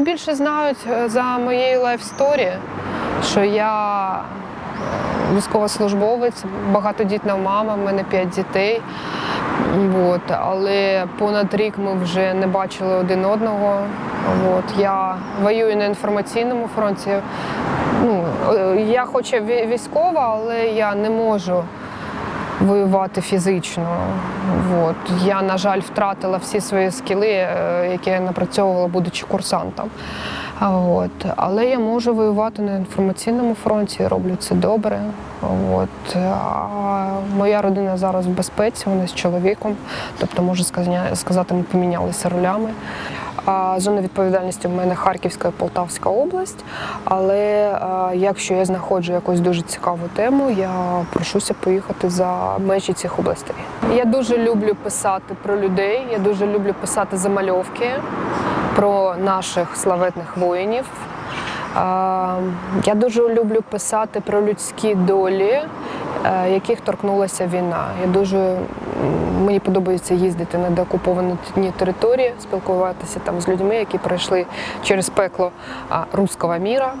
мабуть, більше знають е, за моєю лайфсторі, що я е, військовослужбовець, багатодітна мама, в мене п'ять дітей. От, але понад рік ми вже не бачили один одного. От, я воюю на інформаційному фронті. Ну, е, я хоч військова, але я не можу воювати фізично. От. Я, на жаль, втратила всі свої скіли, е, які я напрацьовувала, будучи курсантом. От. Але я можу воювати на інформаційному фронті, роблю це добре. От. А моя родина зараз в безпеці, вона з чоловіком. Тобто, можу сказати, ми помінялися ролями. Зона відповідальності в мене Харківська і Полтавська область. Але якщо я знаходжу якусь дуже цікаву тему, я прошуся поїхати за межі цих областей. Я дуже люблю писати про людей, я дуже люблю писати замальовки про наших славетних воїнів. Я дуже люблю писати про людські долі, е, яких торкнулася війна. Я дуже мені подобається їздити на деокуповані території, спілкуватися там з людьми, які пройшли через пекло а, руського міра.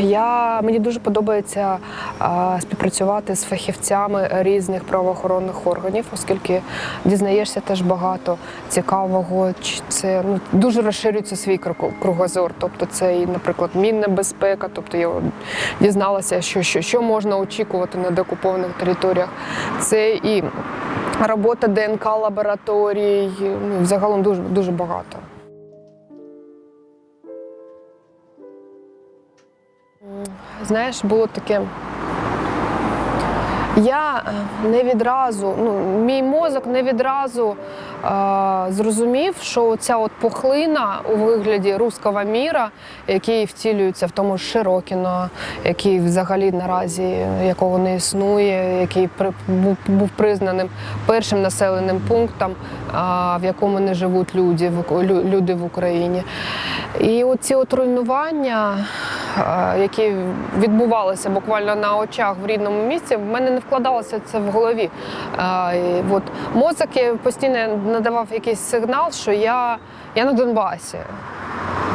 Я, мені дуже подобається а, співпрацювати з фахівцями різних правоохоронних органів, оскільки дізнаєшся теж багато цікавого. Це ну, дуже розширюється свій круг- кругозор. Тобто це і, наприклад, мінна безпека. Тобто я дізналася, що, що, що можна очікувати на деокупованих територіях. Це і робота ДНК лабораторій. Ну, загалом дуже дуже багато. Знаєш, було таке. Я е, не відразу, ну, мій мозок не відразу е, зрозумів, що ця от пухлина у вигляді руського міра, який втілюється в тому ж Широкіно, який взагалі наразі якого не існує, який при, був, був признаним першим населеним пунктом, а, в якому не живуть люди, люди в Україні. І оці от руйнування, е, які відбувалися буквально на очах в рідному місці, в мене не вкладалося це в голові. Е, От мозок постійно надавав якийсь сигнал, що я, я на Донбасі.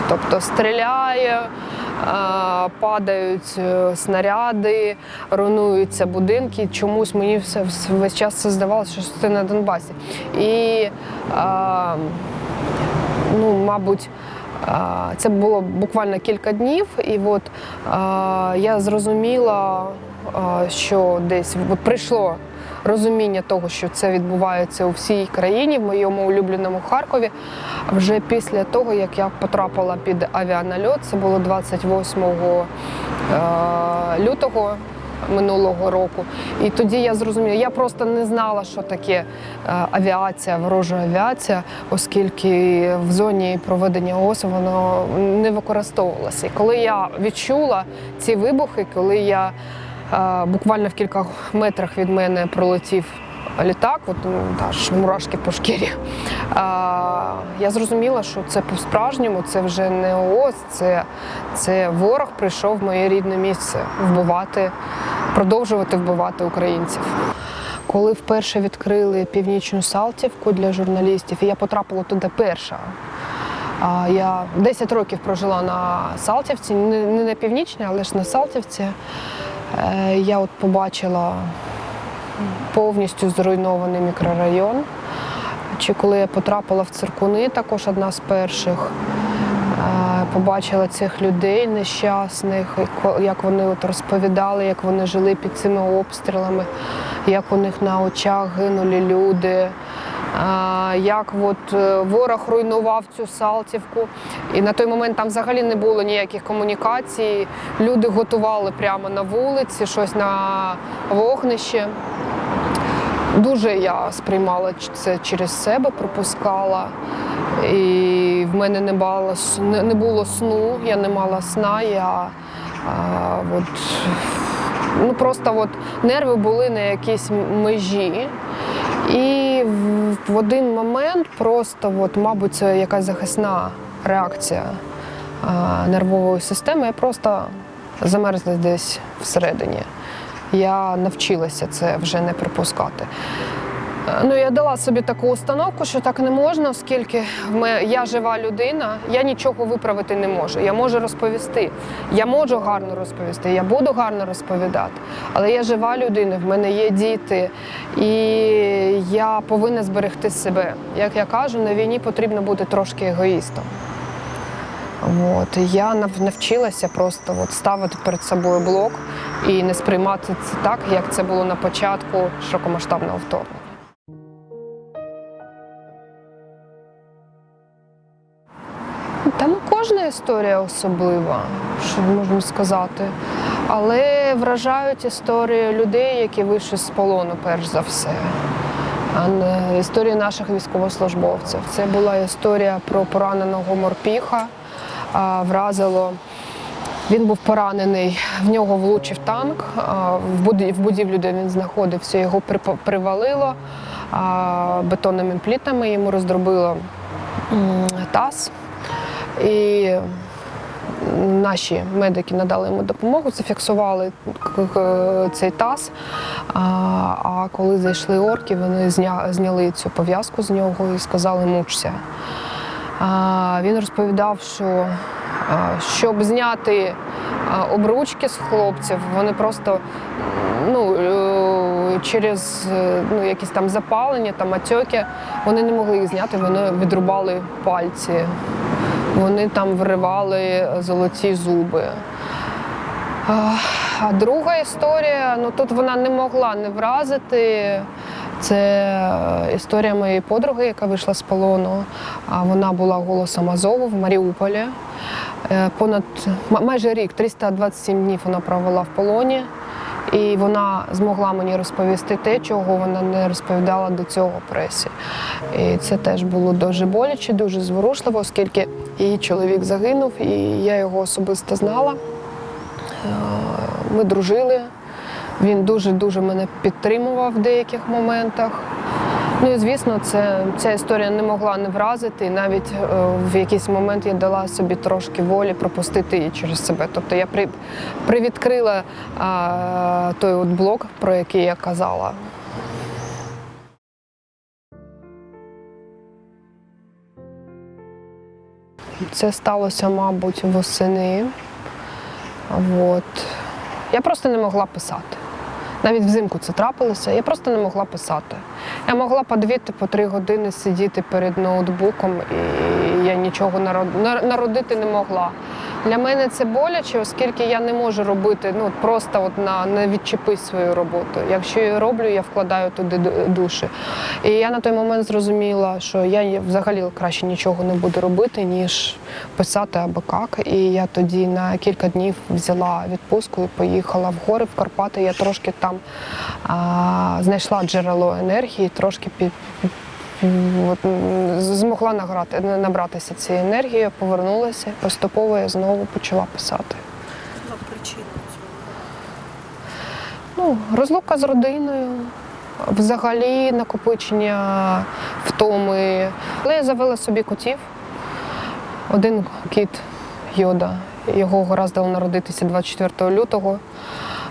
Тобто стріляє, е, падають е, снаряди, руйнуються будинки. Чомусь мені все весь час це здавалося, що це на Донбасі. І е, ну, мабуть, це було буквально кілька днів, і от я зрозуміла, що десь от прийшло розуміння того, що це відбувається у всій країні, в моєму улюбленому Харкові. Вже після того, як я потрапила під авіанальот, це було 28 е, лютого минулого року. І тоді я зрозуміла, я просто не знала, що таке е, авіація, ворожа авіація, оскільки в зоні проведення ООС воно не використовувалося. І коли я відчула ці вибухи, коли я е, буквально в кілька метрах від мене пролетів. Літак, от ну, та ж мурашки по шкірі. А, я зрозуміла, що це по-справжньому, це вже не ООС, це, це ворог прийшов в моє рідне місце вбивати, продовжувати вбивати українців. Коли вперше відкрили північну Салтівку для журналістів, і я потрапила туди перша. Я 10 років прожила на Салтівці, не не на північній, але ж на Салтівці. Е, Я от побачила повністю зруйнований мікрорайон. Чи коли я потрапила в циркуни, також одна з перших, е, побачила цих людей нещасних, як вони от розповідали, як вони жили під цими обстрілами, як у них на очах гинули люди. е, Як от е, ворог руйнував цю Салтівку, і на той момент там взагалі не було ніяких комунікацій. Люди готували прямо на вулиці, щось на вогнище. Дуже я сприймала це через себе, пропускала. І в мене не було, не було сну, я не мала сна. Я а, от, ну, просто от, нерви були на якійсь межі. І в один момент просто, от, мабуть, це якась захисна реакція а, нервової системи. Я просто замерзла десь всередині. Я навчилася це вже не припускати. Ну, я дала собі таку установку, що так не можна, оскільки я жива людина, я нічого виправити не можу. Я можу розповісти. Я можу гарно розповісти, я буду гарно розповідати. Але я жива людина, в мене є діти, і я повинна зберегти себе. Як я кажу, на війні потрібно бути трошки егоїстом. От. Я навчилася просто от ставити перед собою блок і не сприймати це так, як це було на початку широкомасштабного вторгнення. Та ну кожна історія особлива, що можна сказати. Але вражають історії людей, які вийшли з полону, перш за все. А не історії наших військовослужбовців. Це була історія про пораненого морпіха. Вразило. Він був поранений, в нього влучив танк. В будівлю, де він знаходився, його привалило бетонними плітами, йому роздробило таз. І наші медики надали йому допомогу, зафіксували цей таз. А коли зайшли орки, вони зняли цю пов'язку з нього і сказали мучся. Він розповідав, що щоб зняти обручки з хлопців, вони просто ну, е, через е, ну, якісь там запалення, там отеки, вони не могли їх зняти, вони відрубали пальці. Вони там виривали золоті зуби. А друга історія, ну тут вона не могла не вразити. Це е, історія моєї подруги, яка вийшла з полону. Вона була голосом Азову в Маріуполі. Е, Понад майже рік, 327 днів вона провела в полоні. І вона змогла мені розповісти те, чого вона не розповідала до цього пресі. І це теж було дуже боляче, дуже зворушливо, оскільки її чоловік загинув, і я його особисто знала. Е, Ми дружили. Він дуже-дуже мене підтримував в деяких моментах. Ну і звісно, це, ця історія не могла не вразити. І навіть е, в якийсь момент я дала собі трошки волі пропустити її через себе. Тобто я при, привідкрила а, той от блок, про який я казала. Це сталося, мабуть, восени. От. Я просто не могла писати. Навіть взимку це трапилося, я просто не могла писати. Я могла по дві по три години сидіти перед ноутбуком, і я нічого народ- народити не могла. Для мене це боляче, оскільки я не можу робити ну, просто от на не відчепись свою роботу. Якщо я роблю, я вкладаю туди душі. І я на той момент зрозуміла, що я взагалі краще нічого не буду робити, ніж писати або як. І я тоді на кілька днів взяла відпустку і поїхала в гори, в Карпати. Я трошки там а, знайшла джерело енергії, трошки під. От, змогла награти, набратися цієї енергії, повернулася, поступово я знову почала писати. була причина цього? Ну, розлука з родиною, взагалі накопичення втоми. Але я завела собі котів. Один кіт Йода. Його гораздо народитися 24 лютого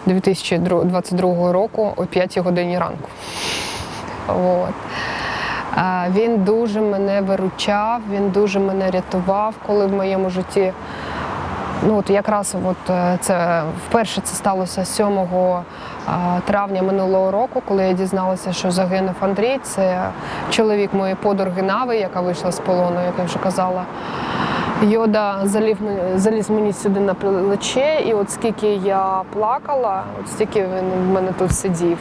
2022 року о 5 годині ранку. От. Він дуже мене виручав, він дуже мене рятував, коли в моєму житті Ну от якраз от е, це вперше це сталося 7 травня минулого року, коли я дізналася, що загинув Андрій. Це чоловік моєї подруги Нави, яка вийшла з полону, як я вже казала. Йода залів, заліз мені сюди на плече, і от скільки я плакала, от стільки він в мене тут сидів.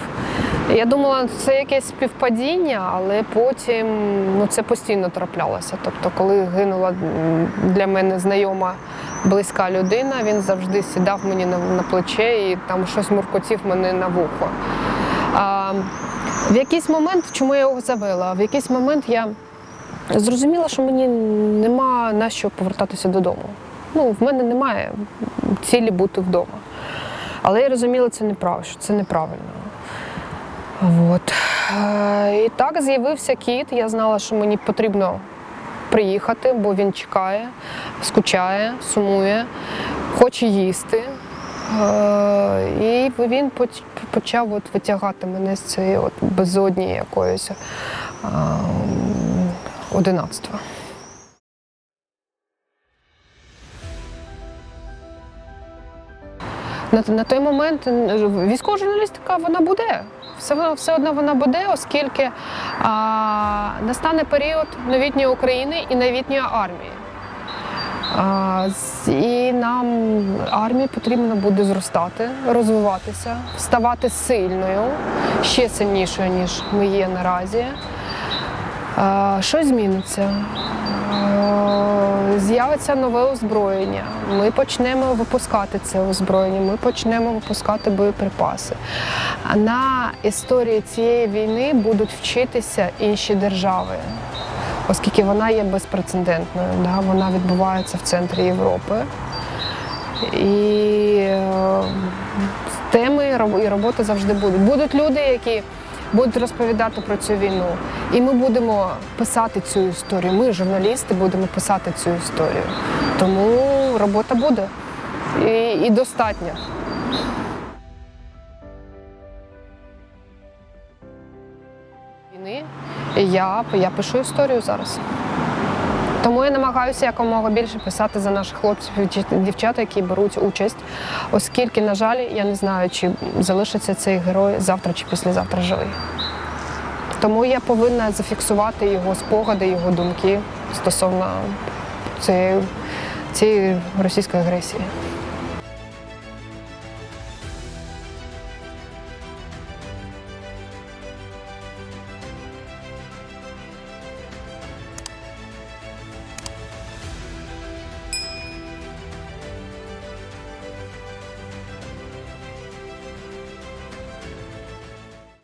Я думала, це якесь співпадіння, але потім ну, це постійно траплялося. Тобто, коли гинула для мене знайома близька людина, він завжди сідав мені на, на плече і там щось муркотів мене на вухо. А, в якийсь момент, чому я його завела? В якийсь момент я зрозуміла, що мені нема на що повертатися додому. Ну, в мене немає цілі бути вдома. Але я розуміла, це неправильно, що це неправильно. От. Е, І так з'явився кіт. Я знала, що мені потрібно приїхати, бо він чекає, скучає, сумує, хоче їсти. Е, І він почав от витягати мене з цієї от безодні якоїсь е, одинацтва. На, той момент військова журналістика вона буде. Все, все одно вона буде, оскільки а, настане період новітньої України і новітньої армії. А, і нам армії потрібно буде зростати, розвиватися, ставати сильною, ще сильнішою, ніж ми є наразі. А, Щось зміниться. З'явиться нове озброєння. Ми почнемо випускати це озброєння, ми почнемо випускати боєприпаси. На історії цієї війни будуть вчитися інші держави, оскільки вона є безпрецедентною. Да? Вона відбувається в центрі Європи. І е, теми і роботи завжди будуть. Будуть люди, які будуть розповідати про цю війну. І ми будемо писати цю історію. Ми, журналісти, будемо писати цю історію. Тому робота буде і, і достатньо. Війни я, я пишу історію зараз. Тому я намагаюся якомога більше писати за наших хлопців і дівчат, які беруть участь, оскільки, на жаль, я не знаю, чи залишиться цей герой завтра чи післязавтра живий. Тому я повинна зафіксувати його спогади, його думки стосовно цієї, цієї російської агресії.